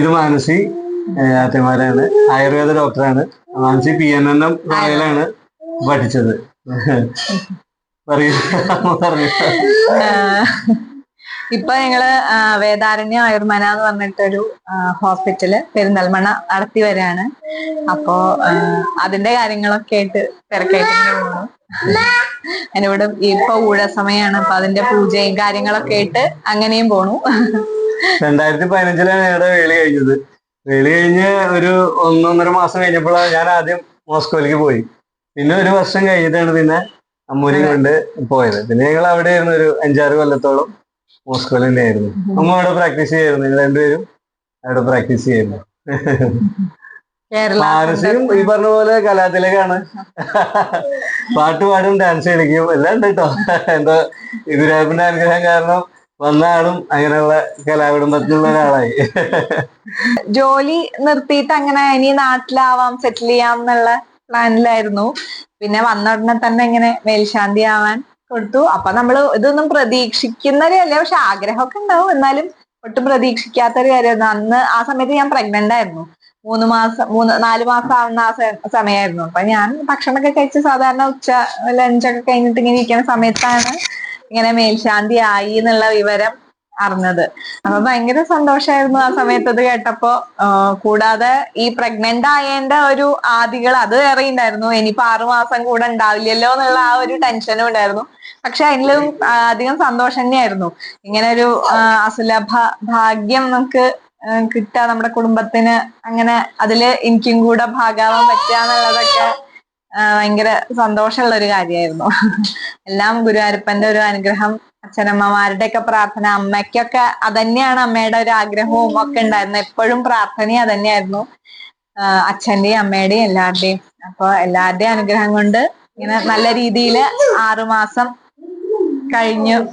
ഇത് മാനസി അത്തമാരാണ് ആയുർവേദ ഡോക്ടറാണ്. Manasi P N N M റോയലാണ് പഠിച്ചത്. ഇപ്പൊ ഞങ്ങൾ വേദാരണ്യ ആയുർമന എന്ന് പറഞ്ഞിട്ടൊരു ഹോസ്പിറ്റൽ പെരിന്തൽമണ്ണ നടത്തി വരാണ്. അപ്പോ അതിന്റെ കാര്യങ്ങളൊക്കെ ആയിട്ട് തിരക്കായിട്ട് അതിനിവിടെ ഇപ്പൊ ഊഴ സമയമാണ് അപ്പൊ അതിന്റെ പൂജയും കാര്യങ്ങളൊക്കെ ആയിട്ട് അങ്ങനെയും പോണു. രണ്ടായിരത്തി പതിനഞ്ചിലാണ് ഞങ്ങളുടെ വേളി കഴിഞ്ഞത്. വേളി കഴിഞ്ഞ് ഒരു ഒന്നൊന്നര മാസം കഴിഞ്ഞപ്പോഴാണ് ഞാൻ ആദ്യം മോസ്കോയിലേക്ക് പോയി. പിന്നെ ഒരു വർഷം കഴിഞ്ഞിട്ടാണ് പിന്നെ അമ്മൂരി കൊണ്ട് പോയത്. പിന്നെ ഞങ്ങൾ അവിടെ ആയിരുന്നു ഒരു അഞ്ചാറ് കൊല്ലത്തോളം മോസ്കോയിൽ തന്നെയായിരുന്നു. അമ്മ അവിടെ പ്രാക്ടീസ് ചെയ്യായിരുന്നു. ഞങ്ങൾ രണ്ടുപേരും അവിടെ പ്രാക്ടീസ് ചെയ്യുന്നു. മാനസികം ഈ പറഞ്ഞ പോലെ കലാതിലകാണ് പാട്ട് പാടും ഡാൻസ് കളിക്കും എല്ലാം ഉണ്ട് കേട്ടോ എന്താ ഗുരുവായൂരിന്റെ അനുഗ്രഹം കാരണം വന്ന ആളും അങ്ങനെയുള്ള കലാകുടുംബത്തിലുള്ള ഒരാളായി. ജോലി നിർത്തിയിട്ട് അങ്ങനെ ഇനി നാട്ടിലാവാം സെറ്റിൽ ചെയ്യാം എന്നുള്ള പ്ലാനിലായിരുന്നു. പിന്നെ വന്ന ഉടനെ തന്നെ ഇങ്ങനെ മേൽശാന്തി ആവാൻ കൊടുത്തു. അപ്പൊ നമ്മൾ ഇതൊന്നും പ്രതീക്ഷിക്കുന്നവരല്ല പക്ഷെ ആഗ്രഹമൊക്കെ ഉണ്ടാവും. എന്നാലും ഒട്ടും പ്രതീക്ഷിക്കാത്ത ഒരു കാര്യമായിരുന്നു. അന്ന് ആ സമയത്ത് ഞാൻ പ്രഗ്നന്റ് ആയിരുന്നു. മൂന്ന് മാസം മൂന്ന് നാല് മാസം ആവുന്ന ആ സമയമായിരുന്നു. അപ്പൊ ഞാൻ ഭക്ഷണമൊക്കെ കഴിച്ച് സാധാരണ ഉച്ച ലഞ്ചൊക്കെ കഴിഞ്ഞിട്ട് ഇങ്ങനെ ഇരിക്കുന്ന സമയത്താണ് ഇങ്ങനെ മേൽശാന്തി ആയി എന്നുള്ള വിവരം അറിഞ്ഞത്. അപ്പൊ ഭയങ്കര സന്തോഷായിരുന്നു ആ സമയത്ത് അത് കേട്ടപ്പോ. കൂടാതെ ഈ പ്രഗ്നന്റ് ആയതിന്റെ ഒരു ആദികൾ അത് വേറെ ഉണ്ടായിരുന്നു ഇനിയിപ്പോ ആറുമാസം കൂടെ ഉണ്ടാവില്ലല്ലോ എന്നുള്ള ആ ഒരു ടെൻഷനും ഉണ്ടായിരുന്നു പക്ഷെ അതിലും അധികം സന്തോഷം തന്നെയായിരുന്നു. ഇങ്ങനെ ഒരു അസുലഭ ഭാഗ്യം നമുക്ക് കിട്ടുക നമ്മുടെ കുടുംബത്തിന്. അങ്ങനെ അതിൽ എനിക്കും കൂടെ ഭാഗമാവാൻ പറ്റുക എന്നുള്ളതൊക്കെ ഭയങ്കര സന്തോഷമുള്ള ഒരു കാര്യമായിരുന്നു. എല്ലാം ഗുരുവായൂരപ്പന്റെ ഒരു അനുഗ്രഹം അച്ഛനമ്മമാരുടെ ഒക്കെ പ്രാർത്ഥന അമ്മയ്ക്കൊക്കെ അതന്നെയാണ് അമ്മയുടെ ഒരു ആഗ്രഹവും ഒക്കെ ഉണ്ടായിരുന്നു എപ്പോഴും പ്രാർത്ഥനയും അതന്നെയായിരുന്നു. അച്ഛന്റെയും അമ്മയുടെയും എല്ലാവരുടെയും. അപ്പൊ എല്ലാവരുടെയും അനുഗ്രഹം കൊണ്ട് ഇങ്ങനെ നല്ല രീതിയിൽ ആറുമാസം കഴിഞ്ഞു.